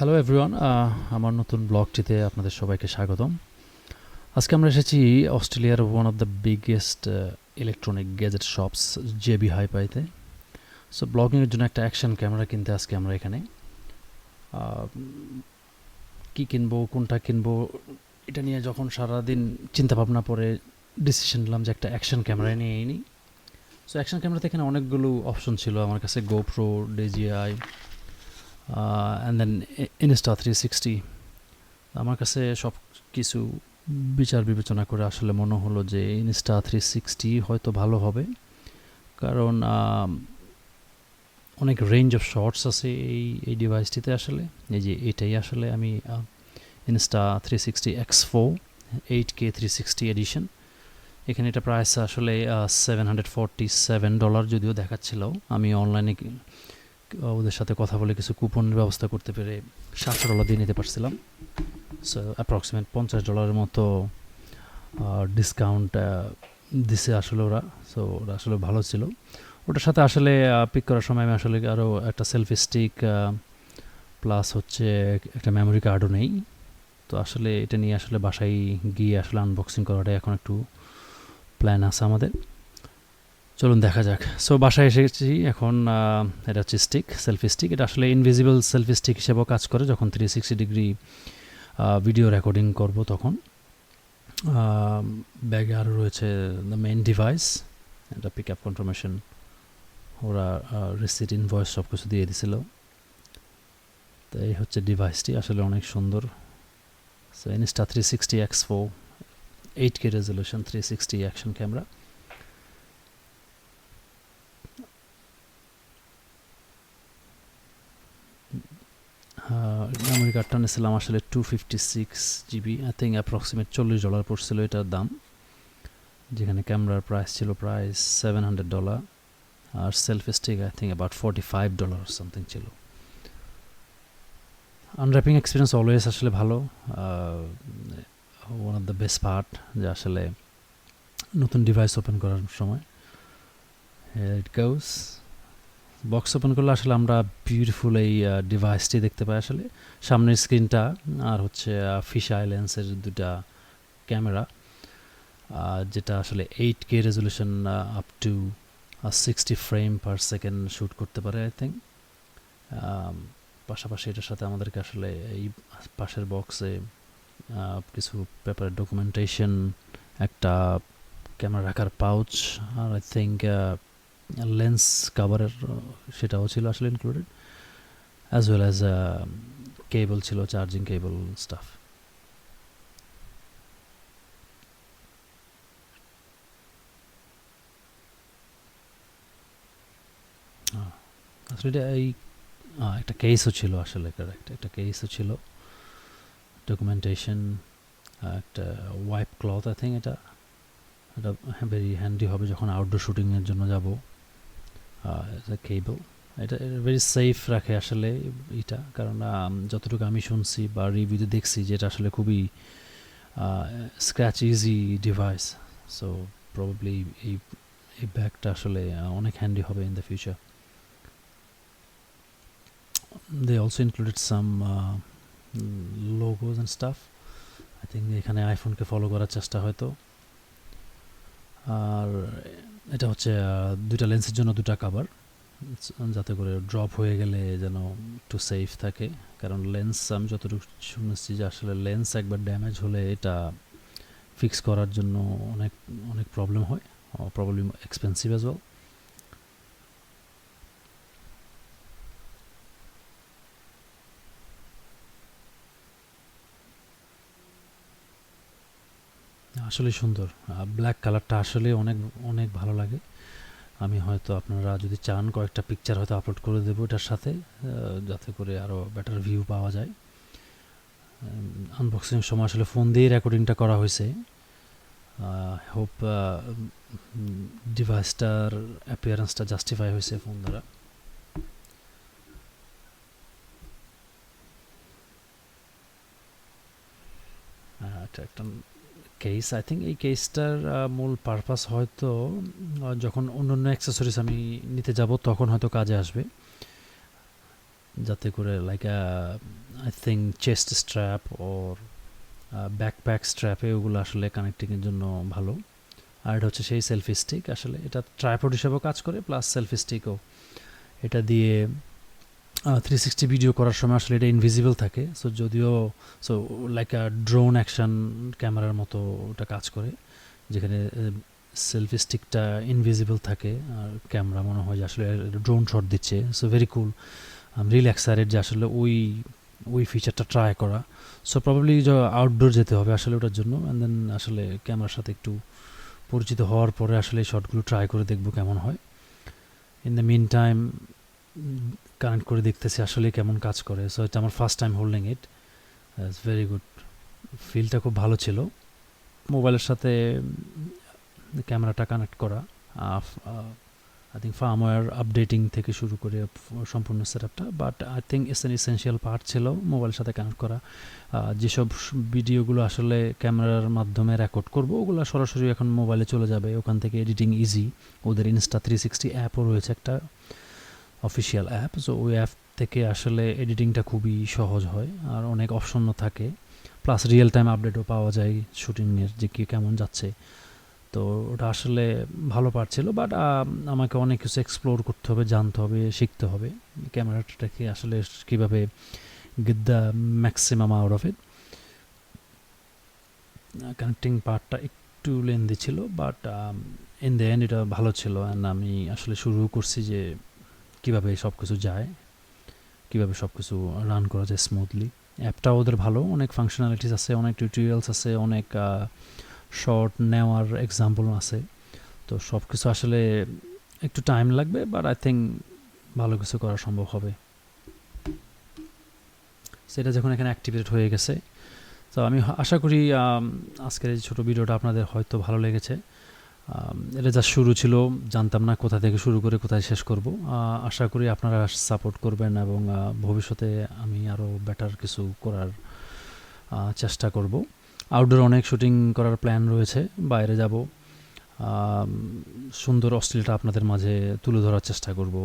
Hello everyone আমার নতুন ব্লগটিতে আপনাদের সবাইকে স্বাগতম। আজকে আমরা এসেছি অস্ট্রেলিয়ার one of the biggest electronic gadget shops J JB হাইপাইতে so ব্লগিংয়ের জন্য একটা অ্যাকশন ক্যামেরা কিনতে আজকে আমরা এখানে। কি কিনবো, কোনটা কিনবো, এটা নিয়ে যখন সারাদিন চিন্তা ভাবনা পরে ডিসিশন নিলাম যে একটা অ্যাকশন ক্যামেরা নিয়ে নিই। সো অ্যাকশন ক্যামেরাতে এখানে অনেকগুলো অপশন ছিল। আমার কাছে GoPro DJI and then Insta three sixty আমার কাছে সব কিছু বিচার বিবেচনা করে আসলে মনে হলো যে ইনস্টা থ্রি সিক্সটি হয়তো ভালো হবে। কারণ অনেক রেঞ্জ অফ শর্টস আছে এই এই ডিভাইসটিতে আসলে। এই যে এটাই আসলে আমি Insta three sixty X four eight K three sixty edition এখানে এটা প্রাইস আসলে seven hundred forty seven dollar যদিও দেখাচ্ছিল। আমি অনলাইনে ওদের সাথে কথা বলে কিছু কুপনের ব্যবস্থা করতে পেরে সাতশো ডলার দিয়ে নিতে পারছিলাম। সো অ্যাপ্রক্সিমেট পঞ্চাশ ডলারের মতো ডিসকাউন্ট দিছে আসলে ওরা। সো ওরা আসলে ভালো ছিল। ওটার সাথে আসলে পিক করার সময় আমি আসলে আরও একটা সেলফি স্টিক প্লাস হচ্ছে একটা মেমোরি কার্ডও নেই। তো আসলে এটা নিয়ে আসলে বাসায় গিয়ে আসলে আনবক্সিং করাটা এখন একটু প্ল্যান আছে আমাদের। চলুন দেখা যাক। সো বাসায় এসেছি এখন এটা হচ্ছে স্টিক সেলফি স্টিক এটা আসলে ইনভিজিবল সেলফি স্টিক হিসেবেও কাজ করে যখন three sixty degree video recording করব তখন। ব্যাগে আরও রয়েছে দ্য মেইন ডিভাইস এটা পিক আপ কনফার্মেশন ওরা রিসিট ইনভয়েস সব কিছু দিয়ে দিছিল। তো এই হচ্ছে ডিভাইসটি আসলে অনেক সুন্দর। So Insta three sixty X four eight K resolution three sixty action camera memory কার্ডটা নিয়েছিলাম আসলে two fifty six GB I think approximate চল্লিশ ডলার পড়ছিল এটার দাম, যেখানে ক্যামেরার প্রাইস ছিল প্রায় seven hundred dollar R selfie stick I think about forty five dollar something ছিল। আনর্যাপিং এক্সপিরিয়েন্স অলওয়েজ আসলে ভালো one of the best part যে আসলে নতুন ডিভাইস ওপেন করার সময়। ইট গোস বক্স ওপেন করলে আসলে আমরা বিউটিফুল এই ডিভাইসটি দেখতে পাই আসলে। সামনের স্ক্রিনটা আর হচ্ছে ফিশ আইল্যান্ডসের দুটা ক্যামেরা যেটা আসলে eight K resolution up to sixty frame per second shoot করতে পারে আই থিঙ্ক পাশাপাশি এটার সাথে আমাদেরকে আসলে এই পাশের বক্সে কিছু পেপারের ডকুমেন্টেশন একটা ক্যামেরা রাখার পাউচ আর আই থিঙ্ক লেন্স কাভারের সেটাও ছিল আসলে included as well as cable ছিল চার্জিং কেবল স্টাফ আসলে এটা এই একটা কেসও ছিল আসলে কারেক্ট একটা কেসও ছিল ডকুমেন্টেশন একটা ওয়াইপ ক্লথ আই থিঙ্ক এটা এটা ভেরি হ্যান্ডি হবে যখন আউটডোর শুটিংয়ের জন্য যাব। কেবল এটা ভেরি সেফ রাখে আসলে এটা কারণ যতটুকু আমি শুনছি বা রিভিউতে দেখছি যে এটা আসলে খুবই scratch easy device so probably এই এই ব্যাগটা আসলে অনেক হ্যান্ডি হবে in the future they also included some logos and stuff I think এখানে আইফোনকে ফলো করার চেষ্টা হয়তো। আর এটা হচ্ছে দুইটা লেন্সের জন্য দুটা কাভার যাতে করে ড্রপ হয়ে গেলে যেন একটু সেফ থাকে। কারণ লেন্স আমি যতটুকু শুনেছি যে আসলে লেন্স একবার ড্যামেজ হলে এটা ফিক্স করার জন্য অনেক অনেক প্রবলেম হয় প্রবলেম এক্সপেন্সিভ অ্যাজ ওয়েল আসলে সুন্দর। ব্ল্যাক কালারটা আসলে অনেক অনেক ভালো লাগে। আমি হয়তো আপনারা যদি চান কয়েকটা পিকচার হয়তো আপলোড করে দেবো এটার সাথে যাতে করে আরও বেটার ভিউ পাওয়া যায়। আনবক্সিং সময় আসলে ফোন দিয়ে রেকর্ডিংটা করা হয়েছে। হোপ ডিভাইসটার অ্যাপিয়ারেন্সটা জাস্টিফাই হয়েছে ফোন দ্বারা। আহ, এটা একটা কেস আই থিঙ্ক এই কেসটার মূল পারপাস হয়তো যখন অন্য অন্য অ্যাক্সেসরিজ আমি নিতে যাব, তখন হয়তো কাজে আসবে। যাতে করে like I think chest strap or backpack স্ট্র্যাপে ওগুলো আসলে কানেক্টিংয়ের জন্য ভালো। আর এটা হচ্ছে সেই সেলফি স্টিক আসলে এটা ট্রাইপড হিসেবেও কাজ করে প্লাস সেলফি স্টিকও এটা দিয়ে থ্রি সিক্সটি ভিডিও করার সময় আসলে এটা ইনভিজিবল থাকে। সো যদিও so like a drone action ক্যামেরার মতো ওটা কাজ করে, যেখানে সেলফি স্টিকটা ইনভিজিবল থাকে, আর ক্যামেরা মনে হয় যে আসলে ড্রোন শট দিচ্ছে। So very cool real excited যে আসলে ওই ওই ফিচারটা ট্রাই করা। সো প্রবাবলি আউটডোর যেতে হবে আসলে ওটার জন্য অ্যান্ড দেন আসলে ক্যামেরার সাথে একটু পরিচিত হওয়ার পরে আসলে শটগুলো ট্রাই করে দেখব কেমন হয়। In the mean time connect করে দেখতেছি আসলে কেমন কাজ করে। সো এটা আমার first time holding it it's very good ফিলটা খুব ভালো ছিল। মোবাইলের সাথে ক্যামেরাটা কানেক্ট করা আই থিঙ্ক ফার্মওয়্যার আপডেটিং থেকে শুরু করে সম্পূর্ণ সেট আপটা but I think as an essential part ছিল মোবাইলের সাথে কানেক্ট করা। যেসব ভিডিওগুলো আসলে ক্যামেরার মাধ্যমে রেকর্ড করব, ওগুলো সরাসরি এখন মোবাইলে চলে যাবে। ওখান থেকে এডিটিং ইজি ওদের ইনস্টা থ্রি সিক্সটি অ্যাপও রয়েছে একটা। অফিসিয়াল অ্যাপ সো ওই অ্যাপ থেকে আসলে এডিটিংটা খুবই সহজ হয়, আর অনেক অপশনও থাকে। প্লাস রিয়েল টাইম আপডেটও পাওয়া যায় শুটিংয়ের যে কি কেমন যাচ্ছে। তো ওটা আসলে ভালো পার্ট ছিল বাট আমাকে অনেক কিছু এক্সপ্লোর করতে হবে, জানতে হবে, শিখতে হবে। ক্যামেরাটাকে আসলে কীভাবে get the maximum out of it connecting পার্টটা একটু লেন্দি ছিল বাট ইন দ্য এন্ড এটা ভালো ছিল অ্যান্ড আমি আসলে শুরু করছি যে কীভাবে সব কিছু যায়, কীভাবে সব কিছু রান করা যায় স্মুথলি অ্যাপটা ওদের ভালো, অনেক ফাংশনালিটিস আছে, অনেক টিউটোরিয়ালস আছে, অনেক শর্ট নেওয়ার এক্সাম্পল আছে। তো সব কিছু আসলে একটু টাইম লাগবে বাট আই থিঙ্ক ভালো কিছু করা সম্ভব হবে। সেটা যখন এখানে অ্যাক্টিভেট হয়ে গেছে, তো আমি আশা করি আজকের এই ছোটো ভিডিওটা আপনাদের হয়তো ভালো লেগেছে। এটা যা শুরু ছিল, জানতাম না কোথা থেকে শুরু করে কোথায় শেষ করব। আশা করি আপনারা সাপোর্ট করবেন এবং ভবিষ্যতে আমি আরও বেটার কিছু করার চেষ্টা করব। আউটডোর অনেক শুটিং করার প্ল্যান রয়েছে, বাইরে যাব। সুন্দর অশ্লীলটা আপনাদের মাঝে তুলে ধরার চেষ্টা করব।